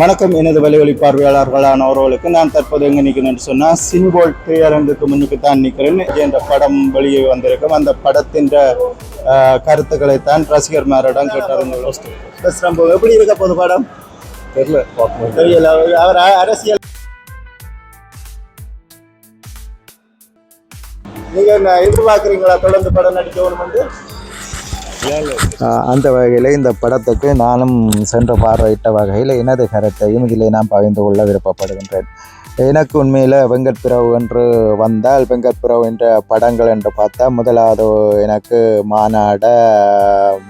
வணக்கம். எனது வலிவழி பார்வையாளர்களானவர்களுக்கு நான் தற்போது எங்கே நிற்கிறேன்னு சொன்னால் சிம்போல் திரையரங்குக்கு முன்னுக்கு தான் நிற்கிறேன் என்ற படம் வெளியே வந்திருக்கும் அந்த படத்தின் கருத்துக்களை தான் ரசிகர்மாரிடம் கேட்டறிந்து பேசுகிறோம் எப்படி இருக்க போகுது படம்? தெரியல தெரியல. அவர் அரசியல். நீங்க என்ன எதிர்பார்க்குறீங்களா? தொடர்ந்து படம் நடிக்கணும் வந்து அந்த வகையில் இந்த படத்துக்கு நானும் சென்று பார்வையிட்ட வகையில் எனது கருத்தையும் இதில் நான் பகிர்ந்து கொள்ள விருப்பப்படுகின்றேன். எனக்கு உண்மையில் வெங்கட் பிரபு என்று வந்தால் வெங்கட் பிரபு என்ற படங்கள் என்று பார்த்தா முதலாவது எனக்கு மாநாட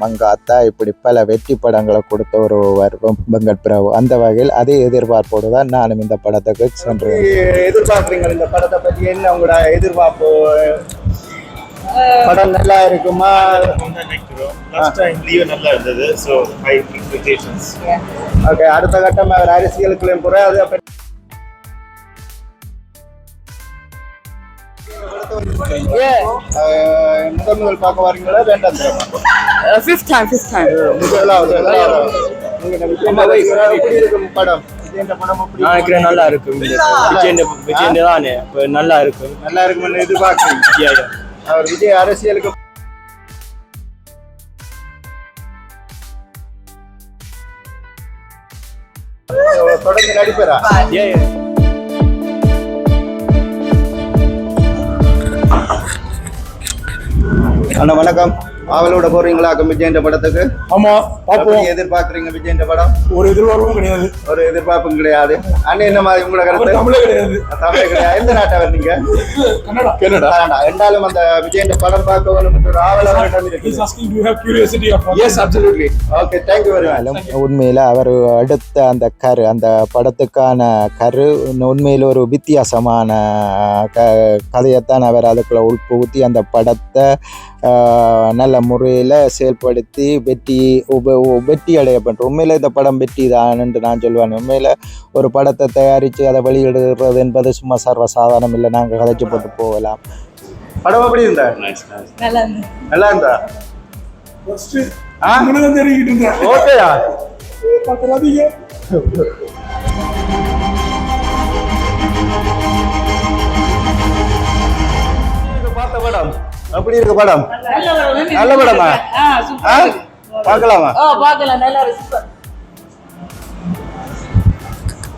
மங்காத்தா இப்படி பல வெற்றி படங்களை கொடுத்த ஒருவர் வெங்கட் பிரபு அந்த வகையில் அதே எதிர்பார்ப்போடு தான் நானும் இந்த படத்துக்கு சென்று எதிர்பார்க்குறீங்க இந்த படத்தை பற்றி என்ன உங்களோட எதிர்பார்ப்பு? படம் நல்லா இருக்குமா? லாஸ்ட் டைம் லீவ் நல்லா இருந்தது ஸோ ஹை எக்ஸ்பெக்டேஷன்ஸ் ஓகே அடுத்த கட்டம் அவர் அரசியலுக்குள்ளேயும் போற அது முதல் முதல் பார்க்க வரீங்களா வேண்டாம் தெரியுமா? Uh, எப்படி இருக்கும் படம்? நினைக்கிறேன் நல்லா இருக்கும் விஜய் விஜய் தானே. நல்லா இருக்கும். நல்லா Yeah, yeah. அவர் விஜய் அரசியலுக்கு தொடர்ந்து நடிப்பரா yeah. அண்ணா வணக்கம் அவளோட போறீங்களா? விஜய் படத்துக்கு? ஆமா எப்படி எதிர்பார்க்குறீங்க விஜய் படம்? ஒரு எதிர்பார்ப்பும் கிடையாது. ஒரு எதிர்பார்ப்பும் கிடையாது. அண்ணன் என்ன மாதிரி உங்களோட கருத்து? தமிழே கிடையாது. தமிழ் கிடையாது. எந்த நாட்டவர் நீங்க? கன்னடா. கனடா ரெண்டாலும் அந்த விஜய் படம் பார்க்க வேணும் ஒரு ஆவலம் asking, do you have curiosity of உண்மையில் அவர் எடுத்த அந்த கரு அந்த படத்துக்கான கரு உண்மையில் ஒரு வித்தியாசமான க கதையைத்தான் அவர் அதுக்குள்ளே உட்புகுத்தி அந்த படத்தை ஆஹ், நல்ல முறையில் செயல்படுத்தி வெற்றி உப வெற்றி அடைய பண்ணுறோம் உண்மையில் இந்த படம் வெற்றி தான் என்று நான் சொல்லுவேன் உண்மையில் ஒரு படத்தை தயாரித்து அதை வெளியிடுறது என்பது சும்மா சர்வசாதாரணம் இல்லை. நாங்கள் கதைச்சு போட்டு போகலாம். படம் எப்படி இருந்தா? நல்லா இருந்து நல்லா இருந்தா? ஓகேயா? படம்? எப்படி இருக்கு படம்? நல்ல படம். பார்க்கலாமா? ஓ, பார்க்கலாம். நல்லா இருக்கு. சூப்பர்.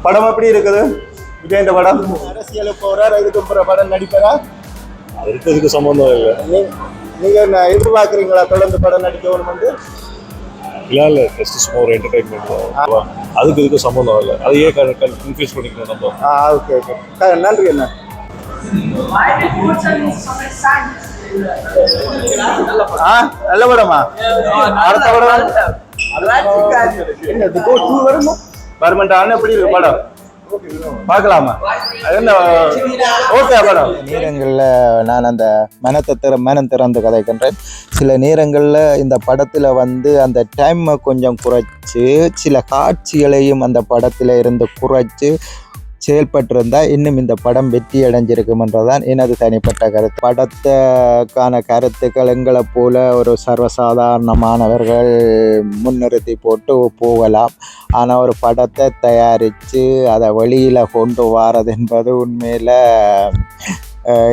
படம் எப்படி இருக்குது? விஜய் படம்? அரசியலுக்கு போறார் இதுக்கு போற படம் நடிப்பரா அதுக்கு இதுக்கு சம்பந்தம் இல்லை. நீ- நீங்க என்ன எதிர்பார்க்குறீங்களா தொடர்ந்து படம் நடிக்கணும் வந்து இல்லை இல்லை. ஜஸ்ட் சும்மா ஒரு என்டர்டைன்மெண்ட் அதுக்கு இதுக்கு சம்பந்தம் இல்லை. அதையே கன்ஃபியூஸ் பண்ணிக்கணும் நம்ம. ஆ ஓகே ஓகே நன்றி என்ன நல்ல படமா? அடுத்த படம் வருமா? எப்படி இருக்கு படம்? பார்க்கலாமா? அது என்ன ஓகே படம்? நேரங்களில் நான் அந்த மனத்தை திற மனம் திறந்து கதைக்கின்றேன். சில நேரங்களில் இந்த படத்தில் வந்து அந்த டைமை கொஞ்சம் குறைச்சி சில காட்சிகளையும் அந்த படத்தில் இருந்து குறைச்சி செயல்பட்டிருந்தால் இன்னும் இந்த படம் வெற்றி அடைஞ்சிருக்கும்ன்றதான் எனது தனிப்பட்ட கருத்து. படத்துக்கான கருத்துக்கள் எங்களை போல ஒரு சர்வசாதாரணமானவர்கள் முன்னிறுத்தி போட்டு போகலாம். ஆனால் ஒரு படத்தை தயாரித்து அதை வெளியில் கொண்டு வாரது என்பது உண்மையில்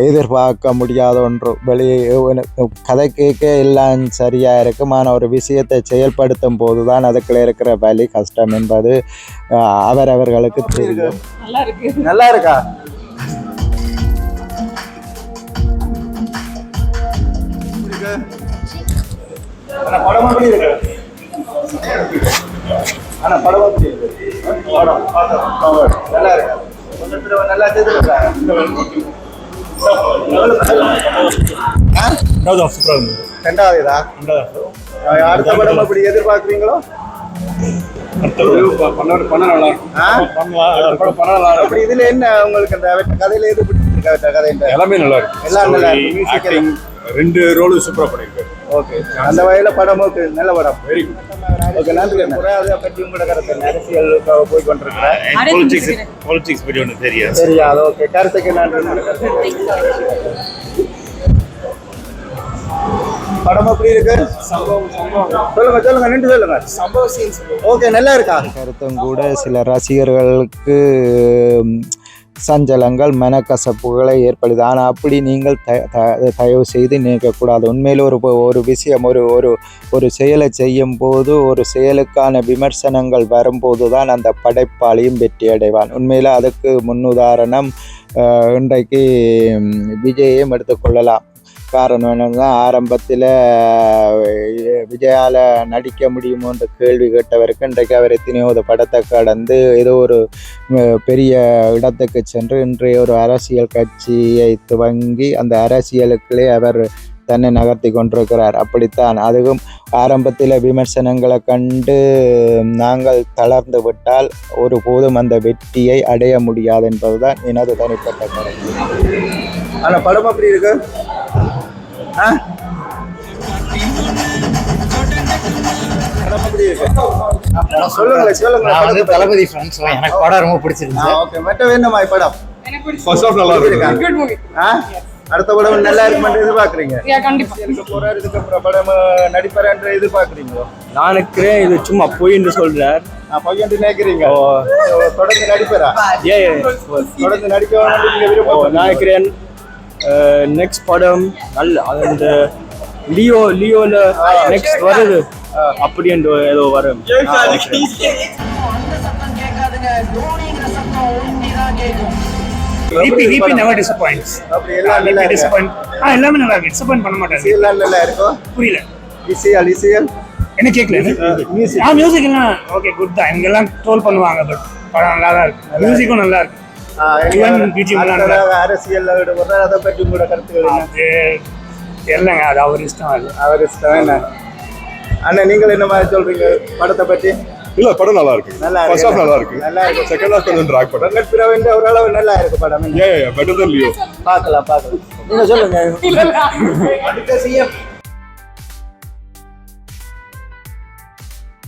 எதிர்பார்க்க முடியாத ஒன்று. வெளியே கதை கேட்க எல்லாம் சரியாக இருக்கும். ஆனால் ஒரு விஷயத்தை செயல்படுத்தும் போது தான் அதுக்குள்ள இருக்கிற வலி கஷ்டம் என்பது அவரவர்களுக்கு தெரியும். நல்லா இருக்கு. நல்லா இருக்கா? ஆனா படம் எப்படி இருக்கு? ஆனா படம் எப்படி இருக்கு? படம் பார்த்தோம். நல்லா இருக்கு? நல்லா தெரியுதுங்களா? ரெண்டாவது சூப்பராக இருந்தது ரெண்டாவது இதா ரெண்டாவது அடுத்த படம் எதிர்பார்க்குறீங்களோ அப்படி இதுல என்ன உங்களுக்கு அந்த கதையில எது பிடிச்சிருக்கா? கதை எல்லாமே நல்லா இருக்கு. எல்லாம் நல்லா இருக்கு. ரெண்டு ரோலும் சூப்பரா பண்ணிருக்காரு. ஓகே அந்த வகையில படம் ஓகே. நல்ல படம். வெரி குட் ஓகே நன்றி. அதை பற்றி உங்களோட கருத்து? அரசியல் போய் கொண்டிருக்கிறேன் பாலிடிக்ஸ் பற்றி. ஒன்று தெரியாது. சரியா அது ஓகே கருத்துக்கு நன்றி. படம் எப்படி இருக்கு? சொல்லுங்க சொல்லுங்க நின்று சொல்லுங்க. ஓகே நல்லா இருக்கா? கருத்தும் கூட சில ரசிகர்களுக்கு சஞ்சலங்கள் மனக்கசப்புகளை ஏற்படுது. ஆனால் அப்படி நீங்கள் த த- தயவு செய்து நினைக்கக்கூடாது. உண்மையில் ஒரு ஒரு விஷயம் ஒரு ஒரு ஒரு செயலை செய்யும் போது ஒரு செயலுக்கான விமர்சனங்கள் வரும்போது தான் அந்த படைப்பாளியும் வெற்றி அடைவான். உண்மையில் அதுக்கு முன்னுதாரணம் இன்றைக்கு விஜயையும் எடுத்துக்கொள்ளலாம். காரணம் என்னன்னா ஆரம்பத்தில் விஜயால நடிக்க முடியுமோ என்ற கேள்வி கேட்டவருக்கு இன்றைக்கு அவர் எத்தனையோ ஒரு படத்தை கடந்து ஏதோ ஒரு பெரிய இடத்துக்கு சென்று இன்றைய ஒரு அரசியல் கட்சியை துவங்கி அந்த அரசியலுக்குள்ளே அவர் தன்னை நகர்த்தி கொண்டிருக்கிறார். அப்படித்தான். அதுவும் ஆரம்பத்தில் விமர்சனங்களை கண்டு நாங்கள் தளர்ந்து விட்டால் ஒருபோதும் அந்த வெற்றியை அடைய முடியாது என்பதுதான் எனது தனிப்பட்ட கருத்து. ஆனால் படம் அப்படி இருக்கு? தளபதி ஃபேன் ஸோ எனக்கு படம் ரொம்ப பிடிச்சிருந்துச்சு. ஓகே மற்ற வேணுமா படம். ஃபர்ஸ்ட் ஆஃப் நல்லா இருக்கு? அடுத்த படம் நல்லா இருக்குமென்று எதிர்பார்க்குறீங்க? போறாரு இதுக்கப்புறம் படம் நடிப்பார் எதிர்பார்க்குறீங்களோ? நான் நினைக்கிறேன் இது சும்மா பொய்ன்னு சொல்றார். நான் பையன் நினைக்கிறீங்க. தொடர்ந்து நடிப்பரா? ஏ தொடர்ந்து நடிக்க நான் நினைக்கிறேன் நெக்ஸ்ட் படம் நல்ல அந்த லியோ லியோல நெக்ஸ்ட் வருது. அப்படி என்று ஏதோ வரும். விபி விபி நெவர் டிசப்பாயிண்ட்ஸ் அப்படி எல்லாம் நல்லா இருக்கு டிசப்பாயிண்ட் ஆ எல்லாமே நல்லா இருக்கு. டிசப்பாயிண்ட் பண்ண மாட்டாங்க. எல்லாம் நல்லா இருக்கும் புரியல. இசையல் இசையல் என்ன கேட்கல ஆ மியூசிக் எல்லாம் ஓகே குட் தான். இங்க எல்லாம் ட்ரோல் பண்ணுவாங்க பட் படம் நல்லா தான் இருக்கு. மியூசிக்கும் நல்லா இருக்கு. ஈடுபடுறார் அதை பற்றி உங்களோட கருத்துக்கள் என்ன? அது அவர் இஷ்டம் அது. அவர் இஷ்டம் என்ன? அண்ணா நீங்கள் என்ன மாதிரி சொல்றீங்க படத்தை பற்றி? இல்ல படம் நல்லா இருக்கு. நல்லா இருக்கு. ஃபர்ஸ்ட் நல்லா இருக்கு. நல்லா இருக்கு. செகண்ட் ஹாஃப் கொஞ்சம் ட்ராக் பண்ணேன் வெங்கட் பிரவீன் ஓரளவு நல்லா இருக்கு படம்? ஏ பெட்டர் தன் லியோ பார்க்கலாம் பார்க்கலாம். நீங்க சொல்லுங்க. அடுத்த CM.